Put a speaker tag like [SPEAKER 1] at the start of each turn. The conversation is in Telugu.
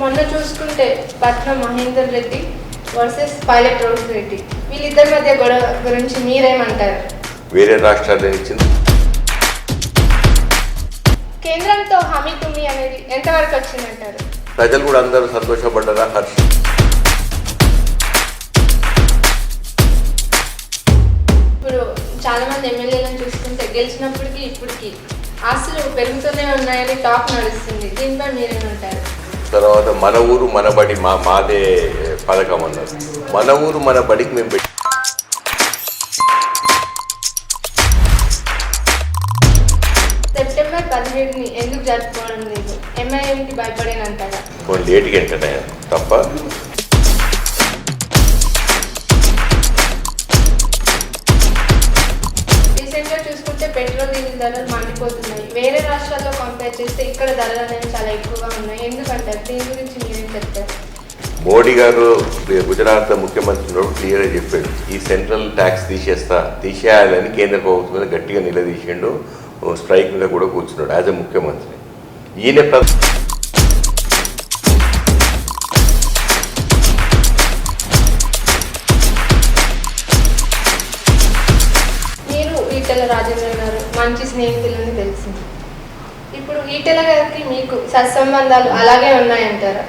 [SPEAKER 1] మొన్న చూసుకుంటే పట్నం మహేందర్ రెడ్డి వర్సెస్ పైలట్ రోడ్ రెడ్డి. వీళ్ళిద్దరి మధ్య గొడవ గురించి మీరేమంటారు?
[SPEAKER 2] వేరే రాష్ట్రాల్లో ఇచ్చింది.
[SPEAKER 1] కేంద్రంతో హామీ తుమ్మి అనేది ఎంతవరకు వచ్చిందంటారు?
[SPEAKER 2] ప్రజలు కూడా అందరూ సంతోషపడ్డారా? హర్ష.
[SPEAKER 1] ఇప్పుడు చాలా మంది ఎమ్మెల్యేలను చూసుకుంటే గెలిచినప్పటికీ ఇప్పటికి ఆస్తులు పెరుగుతూనే ఉన్నాయని టాక్ నడుస్తుంది. దీనిపై మీరేమంటారు?
[SPEAKER 2] తర్వాత మన ఊరు మన బడి మా మాదే పథకం అన్నారు మన ఊరు మన బడికి మేము పెట్టి
[SPEAKER 1] సెప్టెంబర్ పదిహేడుని ఎందుకు జరుపుకోవడం లేదు? ఎంఐఎంకి భయపడేనంటారా
[SPEAKER 2] కొన్ని లేట్గా ఎంటనే తప్ప.
[SPEAKER 1] రీసెంట్గా చూసుకుంటే పెట్రోల్ డీజిల్ ధరలు మండిపోతున్నాయి. వేరే రాష్ట్రాల్లో కంపేర్ చేస్తే ఇక్కడ ధరలు అనేవి చాలా ఎక్కువగా
[SPEAKER 2] మోడీ గారు గుజరాత్ ముఖ్యమంత్రి క్లియర్గా చెప్పాడు ఈ సెంట్రల్ ట్యాక్స్ తీసేస్తా తీసేయాలని కేంద్ర ప్రభుత్వం మీద గట్టిగా నిలదీసిండు స్ట్రైక్ మీద కూడా కూర్చున్నాడు యాజ్ ఎ ముఖ్యమంత్రి. ఈయన
[SPEAKER 1] ఈటెల రాజేంద్ర గారు మంచి స్నేహితులని తెలిసింది. ఇప్పుడు ఈటెల గారికి మీకు సత్సంబంధాలు అలాగే ఉన్నాయంటారా?